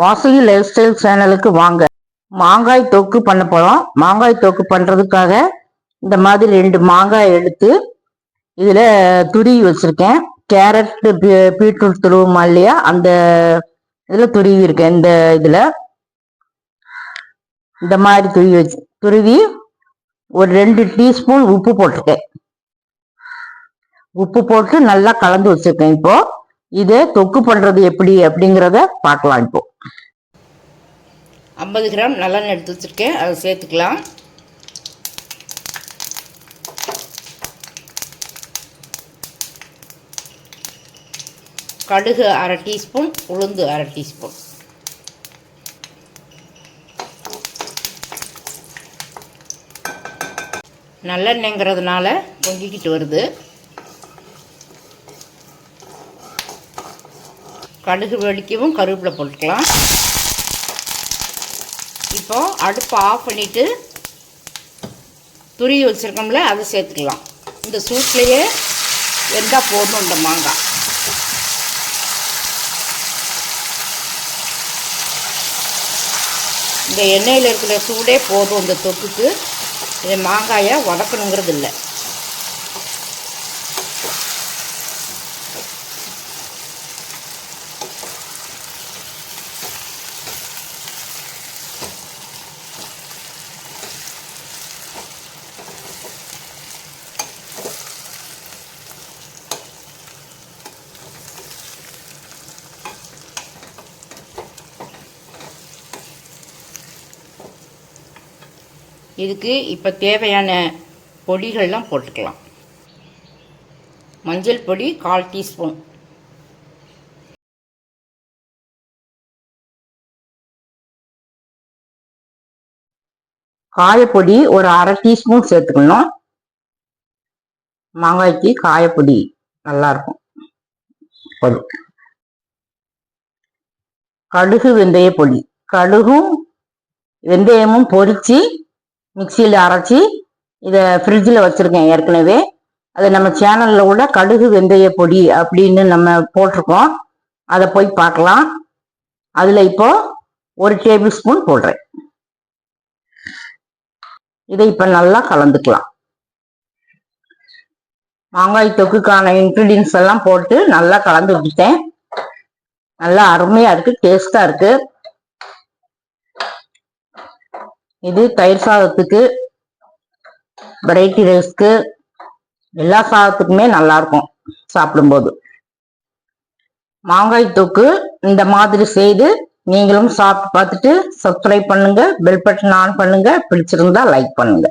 வாசகி life style சேனலுக்கு வாங்க. மாங்காய் தொக்கு பண்ண போகிறோம் மாங்காய் தொக்கு பண்ணுறதுக்காக இந்த மாதிரி ரெண்டு மாங்காய் எடுத்து இதில் துருவி வச்சுருக்கேன். கேரட் பீட்ரூட் துருவுமா இல்லையா? அந்த இதில் துருவி இருக்கேன். இந்த இதில் இந்த மாதிரி துருவி வச்சு துருவி ஒரு ரெண்டு டீஸ்பூன் உப்பு போட்டிருக்கேன். உப்பு போட்டு நல்லா கலந்து வச்சுருக்கேன் இப்போது இதை தொக்கு பண்றது எப்படி அப்படிங்கிறத பார்க்கலாம் இப்போ. ஐம்பது கிராம் நல்லெண்ணெய் எடுத்து வச்சுருக்கேன். அதை சேர்த்துக்கலாம். கடுகு அரை டீஸ்பூன் உளுந்து அரை டீஸ்பூன். நல்லெண்ணெய்ங்கிறதுனால பொங்கிக்கிட்டு வருது. கடுகு வெடிக்கவும் கருவேப்பிலை போட்டுக்கலாம். இப்போ அடுப்பை ஆஃப் பண்ணிவிட்டு துருவி வச்சுருக்கோம்ல அதை சேர்த்துக்கலாம். இந்த சூட்லேயே வெந்தால் போடணும் இந்த மாங்காய். இந்த எண்ணெயில் இருக்கிற சூடே போதும் இந்த தொக்குக்கு. இந்த மாங்காயை வதக்கணுங்கிறது இல்லை இதுக்கு இப்போ தேவையான பொடிகள்லாம் போட்டுக்கலாம். மஞ்சள் பொடி கால் டீஸ்பூன். காயப்பொடி ஒரு அரை டீஸ்பூன் சேர்த்துக்கணும். மாங்காய்க்கு காயப்பொடி நல்லா இருக்கும் போதும். கடுகு வெந்தய பொடி கடுகும் வெந்தயமும் பொரிச்சு மிக்சியில் அரைச்சி இதை ஃப்ரிட்ஜில் வச்சுருக்கேன் ஏற்கனவே. அது நம்ம சேனலில் உள்ள கடுகு வெந்தய பொடி அப்படின்னு நம்ம போட்டிருக்கோம். அதை போய் பார்க்கலாம். அதில் இப்போ ஒரு டேபிள் ஸ்பூன் போடுறேன். இதை இப்போ நல்லா கலந்துக்கலாம். மாங்காய் தொக்குக்கான இன்க்ரீடியன்ஸ் எல்லாம் போட்டு நல்லா கலந்து விட்டுட்டேன். நல்லா அருமையாக இருக்குது டேஸ்ட்டாக இருக்குது இது தயிர் சாதத்துக்கு வெரைட்டி ரைஸ்க்கு எல்லா சாதத்துக்குமே நல்லா இருக்கும் சாப்பிடும்போது. மாங்காய் தொக்கு இந்த மாதிரி செய்து நீங்களும் சாப்பிட்டு பார்த்துட்டு சப்ஸ்கிரைப் பண்ணுங்க பெல் பட்டன் ஆன் பண்ணுங்க பிடிச்சிருந்தா லைக் பண்ணுங்க.